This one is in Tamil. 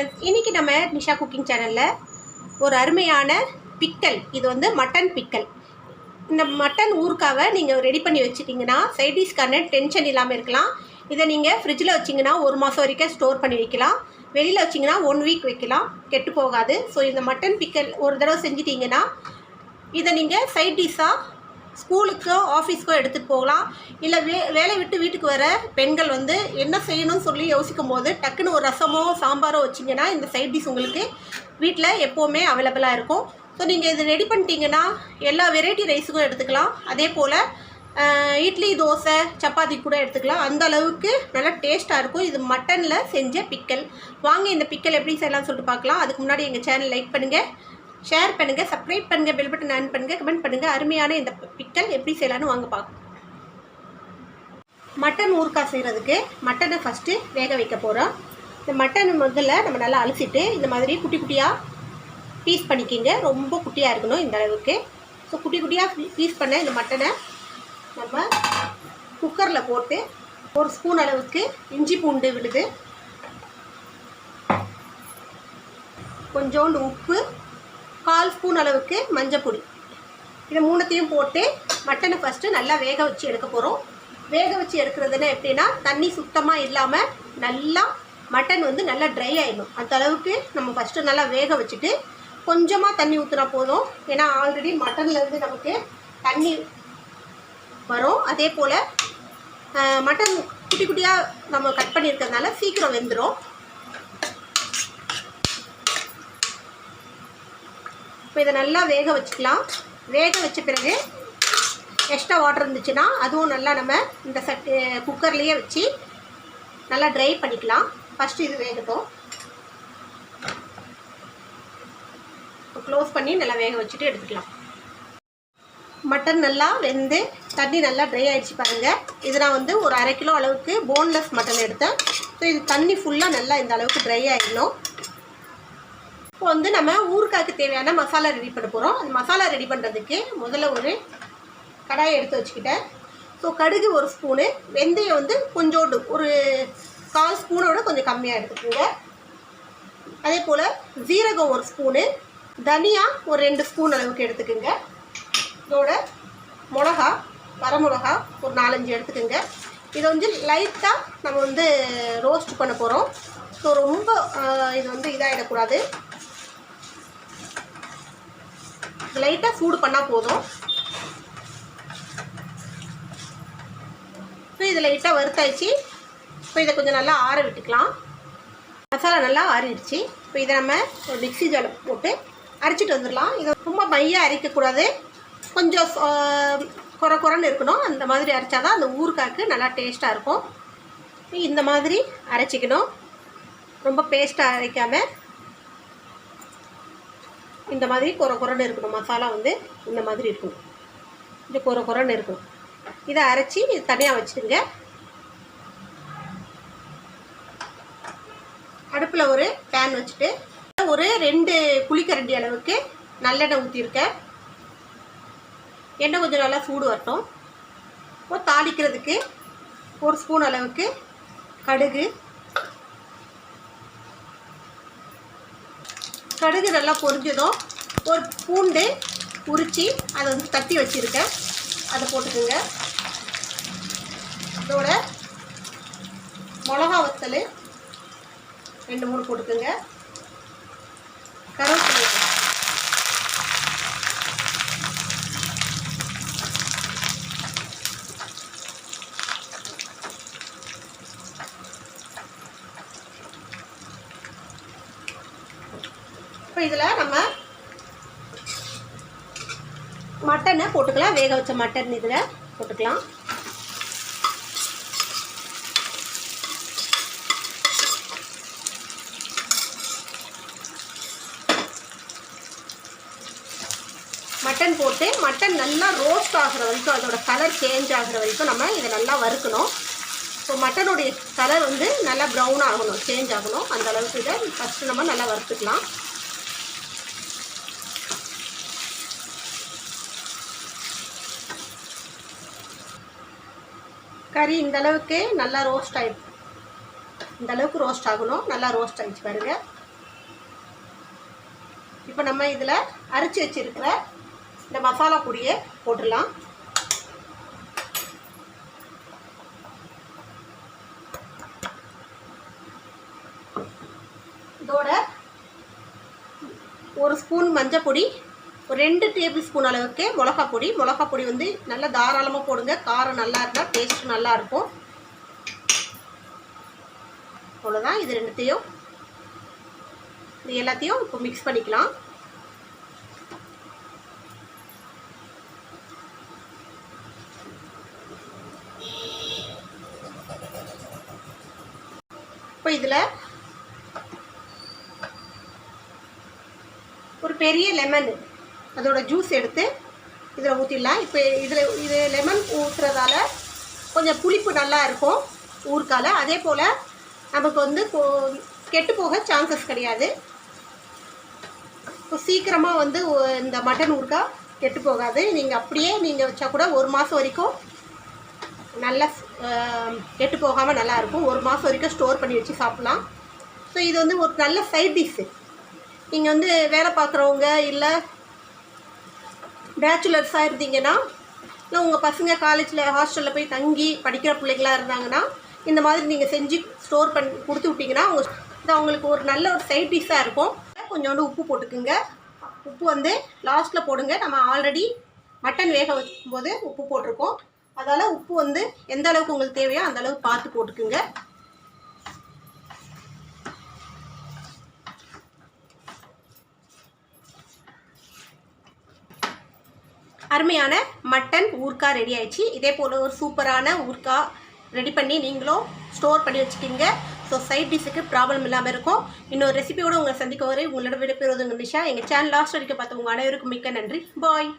ஃப்ரெண்ட்ஸ் இன்றைக்கி நம்ம நிஷா குக்கிங் சேனலில் ஒரு அருமையான பிக்கல். இது வந்து மட்டன் பிக்கல். இந்த மட்டன் ஊறுக்காவை நீங்கள் ரெடி பண்ணி வச்சுட்டிங்கன்னா சைடிஷ்க்கான டென்ஷன் இல்லாமல் இருக்கலாம். இதை நீங்கள் ஃப்ரிட்ஜில் வச்சிங்கன்னா ஒரு மாதம் வரைக்கும் ஸ்டோர் பண்ணி வைக்கலாம். வெளியில் வச்சிங்கன்னா ஒன் வீக் வைக்கலாம். கெட்டு போகாது. ஸோ இந்த மட்டன் பிக்கல் ஒரு தடவை செஞ்சிட்டிங்கன்னா இதை நீங்கள் சைட் டிஷ்ஷாக ஸ்கூலுக்கோ ஆஃபீஸ்க்கோ எடுத்துகிட்டு போகலாம். இல்லை வே வேலை விட்டு வீட்டுக்கு வர பெண்கள் வந்து என்ன செய்யணும்னு சொல்லி யோசிக்கும் போது டக்குன்னு ஒரு ரசமோ சாம்பாரோ வச்சிங்கன்னா இந்த சைட் டிஷ் உங்களுக்கு வீட்டில் எப்போவுமே அவைலபிளாக இருக்கும். ஸோ நீங்கள் இது ரெடி பண்ணிட்டீங்கன்னா எல்லா வெரைட்டி ரைஸுக்கும் எடுத்துக்கலாம். அதே போல் இட்லி தோசை சப்பாத்தி கூட எடுத்துக்கலாம். அந்த அளவுக்கு நல்லா டேஸ்ட்டாக இருக்கும். இது மட்டனில் செஞ்ச பிக்கல் வாங்க இந்த பிக்கல் எப்படி செய்யலாம்னு சொல்லிட்டு பார்க்கலாம். அதுக்கு முன்னாடி எங்கள் சேனல் லைக் பண்ணுங்கள் ஷேர் பண்ணுங்கள் சப்ஸ்கிரைப் பண்ணுங்கள் பெல் பட்டன் ஆன் பண்ணுங்கள் கமெண்ட் பண்ணுங்கள் அருமையான இந்த பிக்கல் எப்படி செய்யலாம்னு வாங்க பார்க்கலாம் மட்டன் ஊறுக்காய் செய்கிறதுக்கு மட்டனை ஃபஸ்ட்டு வேக வைக்க போகிறோம் இந்த மட்டன் முதல்ல நம்ம நல்லா அலசிட்டு இந்த மாதிரி குட்டி குட்டியாக பீஸ் பண்ணிக்கிங்க. ரொம்ப குட்டியாக இருக்கணும் இந்த அளவுக்கு. ஸோ குட்டி குட்டியாக பீஸ் பண்ண இந்த மட்டனை நம்ம குக்கரில் போட்டு ஒரு ஸ்பூன் அளவுக்கு இஞ்சி பூண்டு விழுது. கொஞ்சோண்டு உப்பு கால் ஸ்பூன் அளவுக்கு மஞ்சப்பொடி இதை மூணுத்தையும் போட்டு மட்டனை ஃபஸ்ட்டு நல்லா வேக வச்சு எடுக்க போகிறோம் வேக வச்சு எடுக்கிறதுனா எப்படின்னா தண்ணி சுத்தமாக இல்லாமல் நல்லா மட்டன் வந்து நல்லா ட்ரை ஆகிடும் அந்த அளவுக்கு நம்ம ஃபஸ்ட்டு நல்லா வேக வச்சுட்டு கொஞ்சமாக தண்ணி ஊற்றினா போதும். ஏன்னா ஆல்ரெடி மட்டன்லேருந்து நமக்கு தண்ணி வரும். அதே போல் மட்டன் குட்டி குட்டியாக நம்ம கட் பண்ணியிருக்கிறதுனால சீக்கிரம் வெந்துடும் இப்போ இதை நல்லா வேக வச்சுக்கலாம். வேக வச்ச பிறகு எக்ஸ்ட்ரா வாட்டர் இருந்துச்சுன்னா அதுவும் நல்லா நம்ம இந்த சட்டு குக்கர்லேயே வச்சு நல்லா ட்ரை பண்ணிக்கலாம். ஃபஸ்ட்டு இது வேகட்டும். க்ளோஸ் பண்ணி நல்லா வேக வச்சுட்டு எடுத்துக்கலாம். மட்டன் நல்லா வெந்து தண்ணி நல்லா ட்ரை ஆகிடுச்சு பாருங்கள் இது நான் வந்து ஒரு அரை கிலோ அளவுக்கு போன்லெஸ் மட்டன் எடுத்தேன். ஸோ இது தண்ணி ஃபுல்லாக நல்லா இந்த அளவுக்கு ட்ரை ஆகிடணும் இப்போ வந்து நம்ம ஊறுகாய்க்கு தேவையான மசாலா ரெடி பண்ண போகிறோம் அந்த மசாலா ரெடி பண்ணுறதுக்கு முதல்ல ஒரு கடாயை எடுத்து வச்சுக்கிட்டேன். ஸோ கடுகு ஒரு ஸ்பூனு வெந்தயம் வந்து கொஞ்சோண்டு ஒரு கால் ஸ்பூனோட கொஞ்சம் கம்மியாக எடுத்துக்கோங்க. அதே போல் ஜீரகம் ஒரு ஸ்பூனு தனியா ஒரு ரெண்டு ஸ்பூன் அளவுக்கு எடுத்துக்கோங்க. இதோட மிளகா வரமிளகா ஒரு நாலஞ்சு எடுத்துக்கோங்க. இதை வந்து லைட்டாக நம்ம வந்து ரோஸ்ட் பண்ண போகிறோம் ஸோ ரொம்ப இது வந்து இதாகிடக்கூடாது லைட்டாக சூடு பண்ணால் போதும். இப்போ இது லைட்டாக வறுத்தாச்சு. இப்போ இதை கொஞ்சம் நல்லா ஆற விட்டுக்கலாம். மசாலா நல்லா ஆறிடுச்சு. இப்போ இதை நம்ம ஒரு மிக்ஸி ஜாரில் போட்டு அரைச்சிட்டு வந்துடலாம். இதை ரொம்ப மையாக அரைக்கக்கூடாது. கொஞ்சம் குறை குறைன்னு இருக்கணும். அந்த மாதிரி அரைச்சா தான் அந்த ஊறுகாய்க்கு நல்லா டேஸ்ட்டாக இருக்கும். இந்த மாதிரி அரைச்சிக்கணும். ரொம்ப பேஸ்ட்டாக அரைக்காமல் இந்த மாதிரி குற குரன்னு இருக்கணும். மசாலா வந்து இந்த மாதிரி இருக்கணும். இது குற குரன்னு இருக்கணும். இதை அரைச்சி இது தனியாக வச்சுடுங்க அடுப்பில் ஒரு பேன் வச்சுட்டு ஒரு ரெண்டு புளிக்கரண்டி அளவுக்கு நல்லெண்ணெய் ஊற்றிருக்கேன் எண்ணெய் கொஞ்சம் நல்லா சூடு வரட்டும். இப்போ தாளிக்கிறதுக்கு ஒரு ஸ்பூன் அளவுக்கு கடுகு கடுகு நல்லா பொரிஞ்சதும் ஒரு பூண்டு உரித்து அதை வந்து தட்டி வச்சுருக்கேன். அதை போட்டுக்கோங்க. இதோட மிளகா வத்தல் ரெண்டு மூணு போட்டுக்கோங்க. கருவேப்பிலை இப்போ இதில் நம்ம மட்டனை போட்டுக்கலாம். வேக வச்ச மட்டன் இதில் போட்டுக்கலாம். மட்டன் போட்டு மட்டன் நல்லா ரோஸ்ட் ஆகுற வரைக்கும் அதோட கலர் சேஞ்ச் ஆகுற வரைக்கும் நம்ம இதை நல்லா வறுக்கணும். ஸோ மட்டனுடைய கலர் வந்து நல்லா ப்ரௌன் ஆகணும் சேஞ்ச் ஆகணும். அந்த அளவுக்கு இதை ஃபஸ்ட்டு நம்ம நல்லா வறுத்துக்கலாம். கறி இந்த அளவுக்கு நல்லா ரோஸ்ட் ஆகி இந்த அளவுக்கு ரோஸ்ட் ஆகணும். நல்லா ரோஸ்ட் ஆகிடுச்சு பாருங்கள் இப்போ நம்ம இதில் அரைச்சி வச்சுருக்கிற இந்த மசாலா பொடியை போட்டுடலாம். இதோட ஒரு ஸ்பூன் மஞ்சள் பொடி ஒரு ரெண்டு டேபிள் ஸ்பூன் அளவுக்கு மிளகா பொடி. மிளகா பொடி வந்து நல்லா தாராளமாக போடுங்க. காரம் நல்லா இருந்தால் டேஸ்ட் நல்லா இருக்கும். அவ்வளோதான் இது ரெண்டுத்தையும் இது எல்லாத்தையும் இப்போ மிக்ஸ் பண்ணிக்கலாம். இப்போ இதில் ஒரு பெரிய லெமன் அதோட ஜூஸ் எடுத்து இதில் ஊற்றிடலாம் இப்போ இதில் இது லெமன் ஊற்றுறதால கொஞ்சம் புளிப்பு நல்லா இருக்கும் ஊறுக்கால அதே போல் நமக்கு வந்து கொ- கெட்டு போக சான்சஸ் கிடையாது. இப்போ சீக்கிரமாக வந்து இந்த மட்டன் ஊறுக்கா கெட்டு போகாது. நீங்கள் அப்படியே நீங்கள் வச்சா கூட ஒரு மாதம் வரைக்கும் நல்லா கெட்டு போகாமல் நல்லாயிருக்கும் ஒரு மாதம் வரைக்கும் ஸ்டோர் பண்ணி வச்சு சாப்பிட்லாம். ஸோ இது வந்து ஒரு நல்ல சைட் டிஷ்ஷு நீங்கள் வந்து வேலை பார்க்குறவங்க இல்லை பேச்சுலர்ஸாக இருந்தீங்கன்னா இல்லை உங்கள் பசங்க காலேஜில் ஹாஸ்டலில் போய் தங்கி படிக்கிற பிள்ளைங்களா இருந்தாங்கன்னா இந்த மாதிரி நீங்கள் செஞ்சு ஸ்டோர் பண்ணி கொடுத்து விட்டிங்கன்னா அவங்க இது அவங்களுக்கு ஒரு நல்ல ஒரு சைட் டிஷ்ஷாக இருக்கும். கொஞ்சோண்டு உப்பு போட்டுக்குங்க. உப்பு வந்து லாஸ்ட்டில் போடுங்க. நம்ம ஆல்ரெடி மட்டன் வேக வைக்கும்போது உப்பு போட்டிருக்கோம். அதால் உப்பு வந்து எந்த அளவுக்கு உங்களுக்கு தேவையோ அந்த அளவுக்கு பார்த்து போட்டுக்குங்க. அருமையான மட்டன் ஊர்க்கா ரெடி ஆயிடுச்சு. இதே போல் ஒரு சூப்பரான ஊர்க்கா ரெடி பண்ணி நீங்களும் ஸ்டோர் பண்ணி வச்சுக்கிங்க. ஸோ சைட் டிஷ்ஷுக்கு ப்ராப்ளம் இல்லாமல் இருக்கும். இன்னொரு ரெசிபியோடு உங்களை சந்திக்க வரை உங்களோட விடைபெறுவது உங்கள் நிஷா. எங்கள் சேனல் லாஸ்ட் வரைக்கும் பார்த்து உங்கள் அனைவருக்கும் மிக்க நன்றி. பாய்